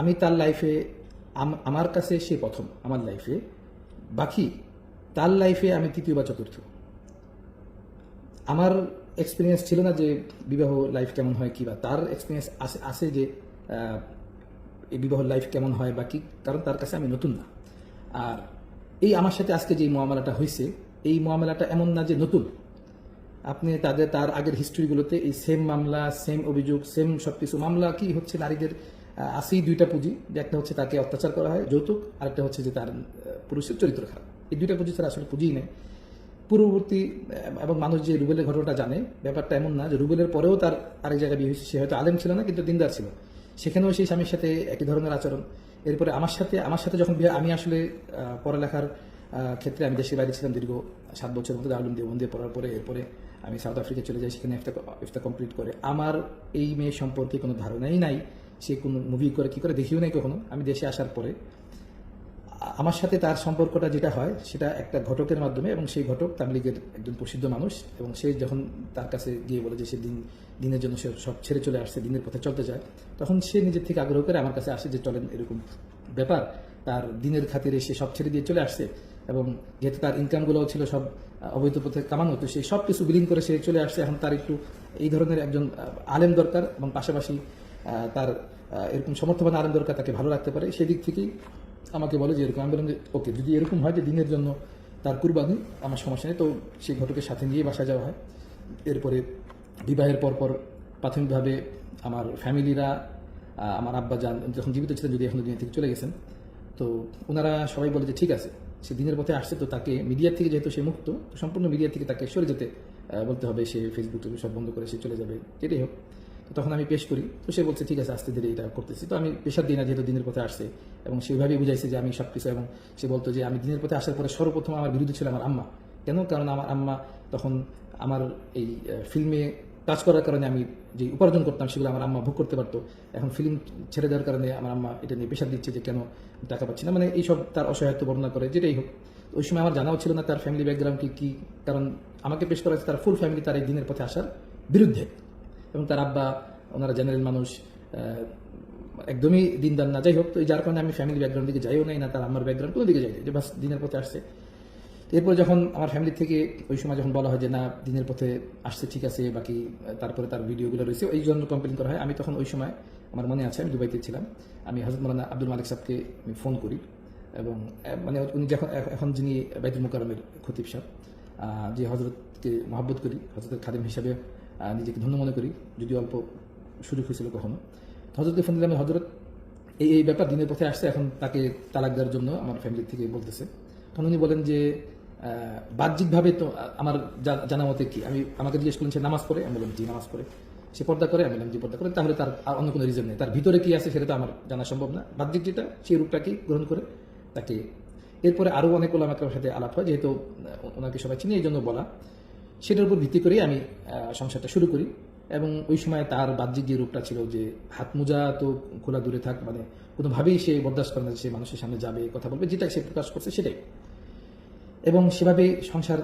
আমি তার লাইফে আমার কাছে সে প্রথম, আমার লাইফে বাকি, তার লাইফে আমি তৃতীয় বা চতুর্থ। আমার এক্সপিরিয়েন্স ছিল না যে বিবাহ লাইফ কেমন হয় কি বা, তার এক্সপিরিয়েন্স আছে আছে যে এই বিবাহ লাইফ কেমন হয় বা কি, কারণ তার কাছে আমি নতুন না। আর এই আমার সাথে আজকে যে মামলাটা হয়েছে, এই মামলাটা এমন না যে নতুন। আপনি তাদের, তার আগের হিস্ট্রিগুলোতে এই সেম মামলা সেম অভিযোগ সেম সব কিছু মামলা কি হচ্ছে নারীদের আছেই দুইটা পুঁজি, যে একটা হচ্ছে তাকে অত্যাচার করা হয়, যৌতুক, আরেকটা হচ্ছে যে তার পুরুষের চরিত্র খারাপ। এই দুইটা পুঁজি ছাড়া আসলে পুঁজিই নেই। পূর্ববর্তী এবং মানুষ যে রুবেলের ঘটনাটা জানে, ব্যাপারটা এমন না যে রুবেলের পরেও তার আরেক জায়গায় বিয়ে হয়েছে, সে হয়তো আলেম ছিল না, কিন্তু দিনদার ছিল। সেখানেও সেই স্বামীর সাথে একই ধরনের আচরণ। এরপরে আমার সাথে আমার সাথে যখন বিয়ে, আমি আসলে পড়ালেখার ক্ষেত্রে আমি দেশের বাইরে ছিলাম দীর্ঘ সাত বছরের মধ্যে, দারুল দিয়ে পড়ার পরে, এরপরে আমি সাউথ আফ্রিকা চলে যাই, সেখানে ইফতা কমপ্লিট করে। আমার এই মেয়ে সম্পর্কে কোনো ধারণাই নাই। সে কোনো মুভি করে কি করে দেখিও নাই কখনো? আমি দেশে আসার পরে। আমার সাথে তার সম্পর্কটা যেটা হয়, সেটা একটা ঘটকের মাধ্যমে এবং সেই ঘটক তাবলিগের একজন প্রসিদ্ধ মানুষ এবং সে যখন তার কাছে গিয়ে বলে যে সে দিন, দিনের জন্য সে সব ছেড়ে চলে আসছে, দিনের পথে চলতে চায়, তখন সে নিজের থেকে আগ্রহ করে আমার কাছে আসে যে চলেন এরকম ব্যাপার। তার দিনের খাতিরে সে সব ছেড়ে দিয়ে চলে আসছে এবং যেহেতু তার ইনকামগুলোও ছিল সব অবৈধ পথে কামানো, তো সে সব কিছু বিলীন করে সে চলে আসছে। এখন তার একটু এই ধরনের একজন আলেম দরকার এবং পাশাপাশি তার এরকম সমর্থবান আলেম দরকার তাকে ভালো রাখতে পারে। সেদিক থেকেই আমাকে বলে যে, এরকম আমি বললাম যে, ওকে, যদি এরকম হয় যে, দিনের জন্য তার কুরবানি, আমার সমস্যা নেই, তো সেই ঘটকের সাথে নিয়ে বাসা যাওয়া হয়। এরপরে বিবাহের পর পর প্রাথমিকভাবে আমার ফ্যামিলিরা আমার আব্বা যান যখন জীবিত ছিলেন, যদি এখন দুনিয়া থেকে চলে গেছেন, তো ওনারা সবাই বলে যে, ঠিক আছে, সে দিনের পথে আসছে। তো তাকে মিডিয়ার থেকে, যেহেতু সে মুক্ত সম্পূর্ণ মিডিয়া থেকে তাকে সরে যেতে বলতে হবে, সে ফেসবুক সব বন্ধ করে সে চলে যাবে। যেটাই হোক। তো তখন আমি পেশ করি। তো সে বলছে, ঠিক আছে, আস্তে ধীরে এটা করতেছি। তো আমি পেশার না যেহেতু দিনের পথে আসছে এবং সেভাবেই বুঝাইছে যে আমি সব কিছু এবং সে বলতো যে আমি দিনের পথে আসার পরে সর্বপ্রথম আমার বিরুদ্ধে ছিল আমার আম্মা। কেন? কারণ আমার আম্মা তখন আমার এই ফিল্মে কাজ করার কারণে আমি যে উপার্জন করতাম সেগুলো আমার আম্মা ভোগ করতে পারতো। এখন ফিল্ম ছেড়ে দেওয়ার কারণে আমার আম্মা এটা নিয়ে পেশার দিচ্ছে যে কেন টাকা পাচ্ছি না। মানে এইসব তার অসহায়ত্ব বর্ণনা করে, যেটাই হোক। ওই সময় আমার জানাও ছিল না তার ফ্যামিলি ব্যাকগ্রাউন্ড কি কি? কারণ আমাকে পেশ করা তার ফুল ফ্যামিলি তার এই দিনের পথে আসার বিরুদ্ধে। এবং তার আব্বা ওনারা জেনারেল মানুষ একদমই দিনদার না। যাই হোক তো যার কারণে আমি ফ্যামিলি ব্যাকগ্রাউন্ড দিকে যাইও নাই, না তার আমার ব্যাকগ্রাউন্ড কোনো দিকে যাই যে বাস দিনের পথে আসছে। এরপর যখন আমার ফ্যামিলি থেকে ওই সময় যখন বলা হয় যে, না, দিনের পথে আসছে, ঠিক আছে, বাকি, তারপরে তার ভিডিওগুলো রয়েছে, এই জন্য কমপ্লেন করা হয়। আমি তখন ওই সময়, আমার মনে আছে, আমি দুবাইতে ছিলাম। আমি হজরত মৌলানা আব্দুল মালিক সাহেবকে আমি ফোন করি এবং মানে উনি যখন এখন যিনি বাইতুল মুকারমের খতিব সাহেব যে হজরতকে মহাব্বত করি হজরতের খাদেম হিসাবে নিজেকে ধন্য মনে করি, যদি অল্প সুযোগ হয়েছিল কখনো। হজরতকে ফোন দিলাম হজরত এই এই ব্যাপার দিনের পথে আসছে, এখন তাকে তালাক দেওয়ার জন্য আমার ফ্যামিলি থেকে বলতেছে। তখন উনি বলেন যে বাহ্যিকভাবে তো আমার জানা মতে কি? আমি, আমাকে জিজ্ঞেস করলেন সে নামাজ পড়ে? আমি বললাম, জি, নামাজ পড়ে। সে পর্দা করে, আমি বললাম, জি, পর্দা করে, তাহলে তার আর অন্য কোনো রিজন নেই। তার ভিতরে কি আছে সেটা তো আমার জানা সম্ভব না। বাহ্যিক যেটা, সেই রূপটাকে গ্রহণ করে? তাকে এরপরে আরও অনেক ওলামাকের সাথে আলাপ হয়, যেহেতু ওনাকে সবাই চিনি, এই জন্য বলা। সেটার উপর ভিত্তি করেই আমি সংসারটা শুরু করি। এবং ওই সময় তার বাহ্যিক যে রূপটা ছিল যে হাত মোজা তো খোলা দূরে থাক মানে কোনোভাবেই সে বরদাস্ত করে না সে মানুষের সামনে যাবে, কথা বলবে, যেটা সে প্রকাশ করছে সেটাই। এবং সেভাবেই সংসার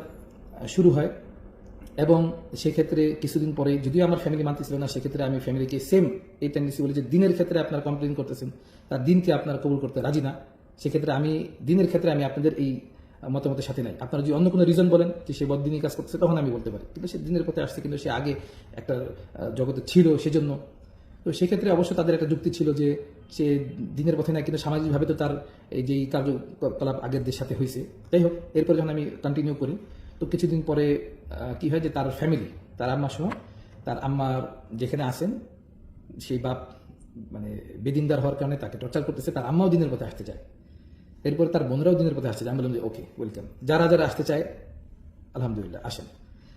শুরু হয়। এবং সেক্ষেত্রে কিছুদিন পরে, যদিও আমার ফ্যামিলি মানতেছিল না, সেক্ষেত্রে আমি ফ্যামিলিকে সেম এই টেন্ডেন্সি বলি যে দিনের ক্ষেত্রে আপনারা কমপ্লেন করতেছেন তার দিনকে আপনারা কবুল করতে রাজি না। সেক্ষেত্রে আমি, দিনের ক্ষেত্রে আমি আপনাদের এই মতামতের সাথে নাই। আপনারা যদি অন্য কোনো রিজন বলেন যে সে বদিনই কাজ করতেছে, তখন আমি বলতে পারি। কিন্তু সে দিনের পথে আসছে, কিন্তু সে আগে একটা জগতে ছিল সেজন্য। তো সেক্ষেত্রে অবশ্য তাদের একটা যুক্তি ছিল যে সে দিনের পথে না কিন্তু সামাজিকভাবে তো তার এই যেই কার্যকলাপ আগেরদের সাথে হয়েছে। যাই হোক, এরপর যখন আমি কন্টিনিউ করি, তো কিছুদিন পরে কি হয় যে তার ফ্যামিলি তার আম্মা সহ তার আম্মার যেখানে আসেন সেই বাপ মানে বেদিনদার হওয়ার কারণে তাকে টর্চার করতেছে, তার আম্মাও দিনের পথে আসতে চায়। এরপর তার বোনরাও দিনের পথে চায় আমি বললাম যে ওকে ওয়েলকাম যারা যারা আসতে চায়, আলহামদুলিল্লাহ, আসেন।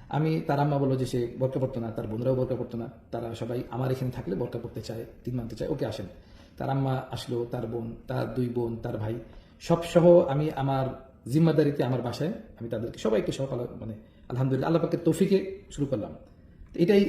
আমি, তার আম্মা বলল যে, সে বরকা পড়তো না। তার বোনরাও বরকা পড়তো না। তারা সবাই আমার এখানে থাকলে বরকা পড়তে চায়, তিন মানতে চায় ওকে আসেন। তার আম্মা আসলো, তার বোন, তার দুই বোন, তার ভাই সব সহ আমি আমার জিম্মাদারিতে আমার বাসায় আমি তাদেরকে সবাইকে সকাল মানে আলহামদুলিল্লাহ, আল্লাহ পাকের তৌফিকে শুরু করলাম। এটাই